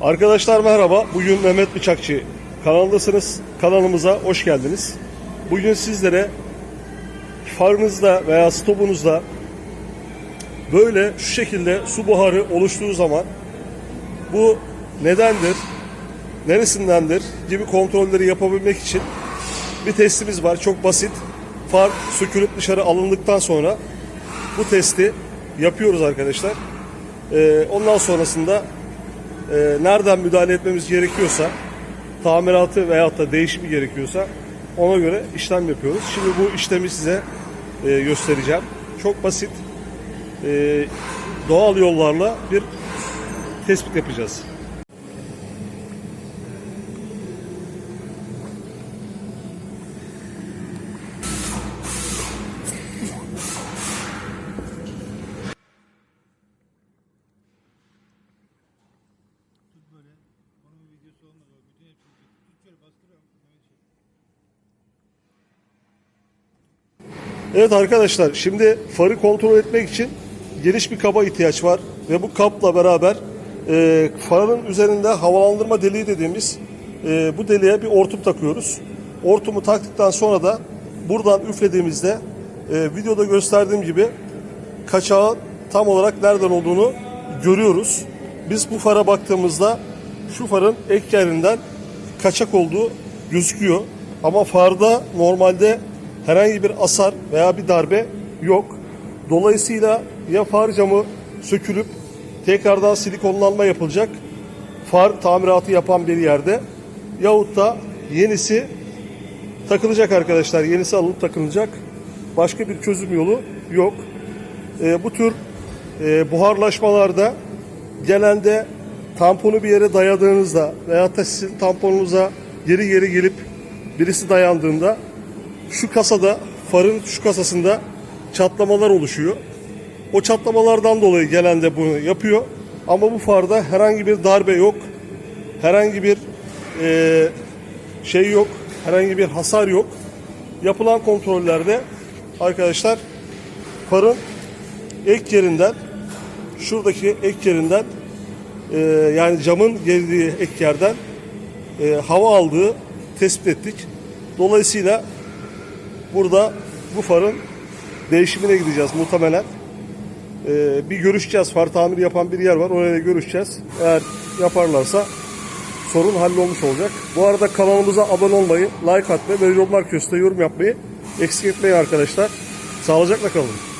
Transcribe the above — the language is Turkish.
Arkadaşlar merhaba. Bugün Mehmet Bıçakçı kanalındasınız. Kanalımıza hoş geldiniz. Bugün sizlere farınızda veya stopunuzda böyle şu şekilde su buharı oluştuğu zaman bu nedendir, neresindendir gibi kontrolleri yapabilmek için bir testimiz var. Çok basit. Far sökülüp dışarı alındıktan sonra bu testi yapıyoruz arkadaşlar. Ee, ondan sonrasında e, nereden müdahale etmemiz gerekiyorsa tamiratı veyahut da değişimi gerekiyorsa ona göre işlem yapıyoruz. Şimdi bu işlemi size e, göstereceğim. Çok basit e, doğal yollarla bir tespit yapacağız. Olmaz o. Bütün hepsini çek. Tut şöyle bastırıyorum. Evet çek. Evet arkadaşlar şimdi farı kontrol etmek için geniş bir kaba ihtiyaç var ve bu kapla beraber e, farın üzerinde havalandırma deliği dediğimiz e, bu deliğe bir ortum takıyoruz. Ortumu taktıktan sonra da buradan üflediğimizde e, videoda gösterdiğim gibi kaçağın tam olarak nereden olduğunu görüyoruz. Biz bu fara baktığımızda şu farın ek yerinden kaçak olduğu gözüküyor. Ama farda normalde herhangi bir asar veya bir darbe yok. Dolayısıyla ya far camı sökülüp tekrardan silikonlanma yapılacak far tamiratı yapan bir yerde yahut da yenisi takılacak arkadaşlar. Yenisi alınıp takılacak. Başka bir çözüm yolu yok. E, bu tür e, buharlaşmalarda genelde tamponu bir yere dayadığınızda veya da sizin tamponunuza geri geri gelip birisi dayandığında şu kasada farın şu kasasında çatlamalar oluşuyor. O çatlamalardan dolayı genelde bunu yapıyor. Ama bu farda herhangi bir darbe yok. Herhangi bir e, şey yok. Herhangi bir hasar yok. Yapılan kontrollerde arkadaşlar farın ek yerinden şuradaki ek yerinden e, yani camın geldiği ek yerden e, hava aldığı tespit ettik. Dolayısıyla burada bu farın değişimine gideceğiz muhtemelen. E, bir görüşeceğiz. Far tamiri yapan bir yer var. Oraya görüşeceğiz. Eğer yaparlarsa sorun hallolmuş olacak. Bu arada kanalımıza abone olmayı, like atmayı ve yorumlar köşesinde yorum yapmayı eksik etmeyin arkadaşlar. Sağlıcakla kalın.